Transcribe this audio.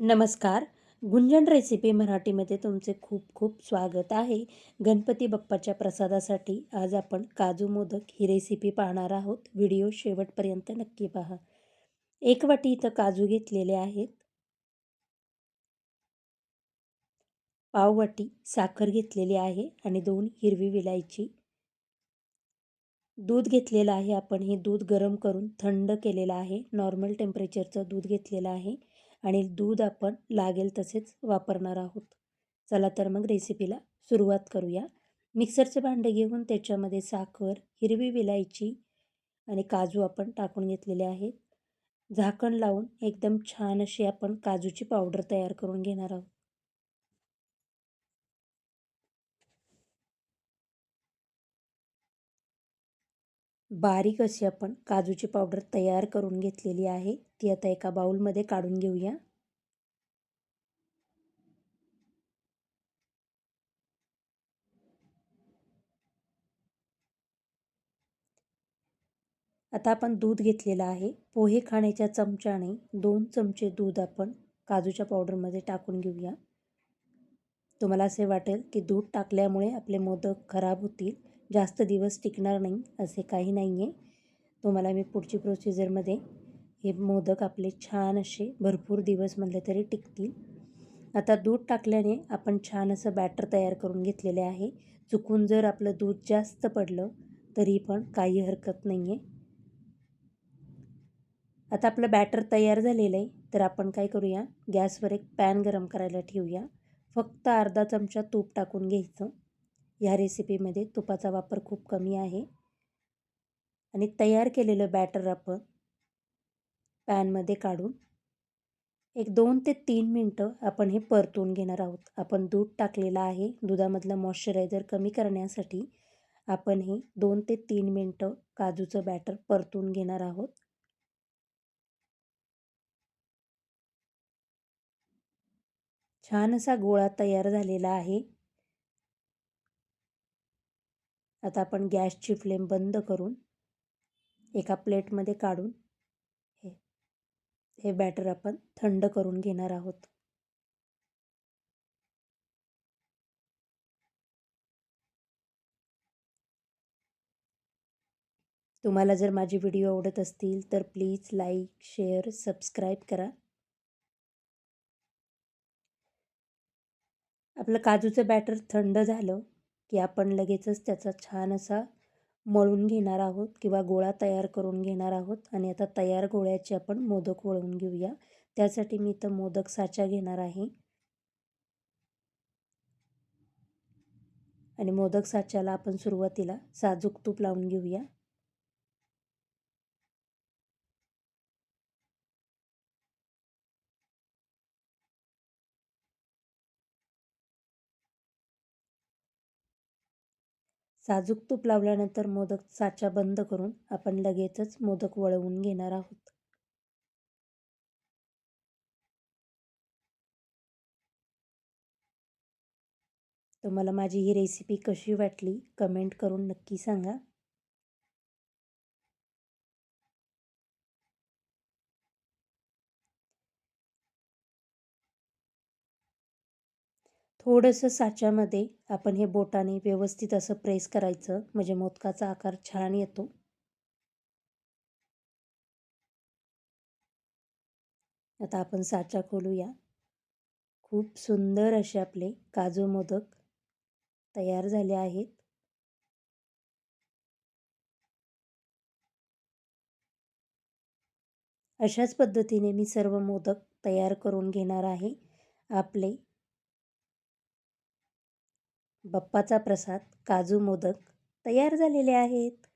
नमस्कार. गुंजन रेसिपी मराठीमध्ये तुमचे खूप खूप स्वागत आहे. गणपती बाप्पाच्या प्रसादासाठी आज आपण काजू मोदक ही रेसिपी पाहणार आहोत. व्हिडिओ शेवटपर्यंत नक्की पहा. एक वाटी इथं काजू घेतलेले आहेत. पाव वाटी साखर घेतलेली आहे आणि दोन हिरवी विलायची. दूध घेतलेलं आहे. आपण हे दूध गरम करून थंड केलेलं आहे. नॉर्मल टेम्परेचरचं दूध घेतलेलं आहे. आणि दूध आपण लागेल तसेच वापरणार आहोत. चला तर मग रेसिपीला सुरुवात करूया. मिक्सरचे भांडे घेऊन त्याच्यामध्ये साखर हिरवी विलायची आणि काजू आपण टाकून घेतलेले आहेत. झाकण लावून एकदम छान अशी आपण काजूची पावडर तयार करून घेणार आहोत. बारीक अशी आपण काजूची पावडर तयार करून घेतलेली आहे. ती आता एका बाउलमध्ये काढून घेऊया. आता आपण दूध घेतलेलं आहे. पोहे खाण्याच्या चमच्याने दोन चमचे दूध आपण काजूच्या पावडरमध्ये टाकून घेऊया. तुम्हाला असे वाटेल की दूध टाकल्यामुळे आपले मोदक खराब होतील जास्त दिवस टिकणार नाही असे काही नाही आहे तुम्हाला मी पुढची प्रोसिजरमध्ये हे मोदक आपले छान असे भरपूर दिवस म्हटले तरी टिकतील. आता दूध टाकल्याने आपण छान असं बॅटर तयार करून घेतलेले आहे. चुकून जर आपलं दूध जास्त पडलं तरी पण काही हरकत नाही आहे आता आपलं बॅटर तयार झालेलं आहे तर आपण काय करूया? गॅसवर एक पॅन गरम करायला ठेवूया. फक्त अर्धा चमचा तूप टाकून घ्यायचं. ह्या रेसिपीमध्ये तुपाचा वापर खूप कमी आहे. आणि तयार केलेलं बॅटर आपण पॅनमध्ये काढून एक दोन ते तीन मिनटं आपण हे परतून घेणार आहोत. आपण दूध टाकलेलं आहे. दुधामधलं मॉइश्चरायझर कमी करण्यासाठी आपण हे दोन ते तीन मिनटं काजूचं बॅटर परतून घेणार आहोत. छान असा गोळा तयार झालेला आहे. आता आपण गॅसची फ्लेम बंद करून एका प्लेटमध्ये काढून हे बॅटर आपण थंड करून घेणार आहोत. तुम्हाला जर माझे व्हिडिओ आवडत असतील तर प्लीज लाईक शेअर सबस्क्राईब करा. आपलं काजूचं बॅटर थंड झालं की आपण लगेचच त्याचा छान असा मळून घेणार आहोत किंवा गोळा तयार करून घेणार आहोत. आणि आता तयार गोळ्याचे आपण मोदक वळवून घेऊया. त्यासाठी मी इथं मोदक साचा घेणार आहे. आणि मोदक साच्याला आपण सुरुवातीला साजूक तूप लावून घेऊया. साजूक तूप लावल्यानंतर मोदक साचा बंद करून आपण लगेचच मोदक वळवून घेणार आहोत. तुम्हाला माझी ही रेसिपी कशी वाटली कमेंट करून नक्की सांगा. थोडंसं साच्यामध्ये आपण हे बोटाने व्यवस्थित असं प्रेस करायचं. म्हणजे मोदकाचा आकार छान येतो. आता आपण साचा खोलूया. खूप सुंदर असे आपले काजू मोदक तयार झाले आहेत. अशाच पद्धतीने मी सर्व मोदक तयार करून घेणार आहे. आपले बाप्पाचा प्रसाद काजू मोदक तयार झालेले आहेत.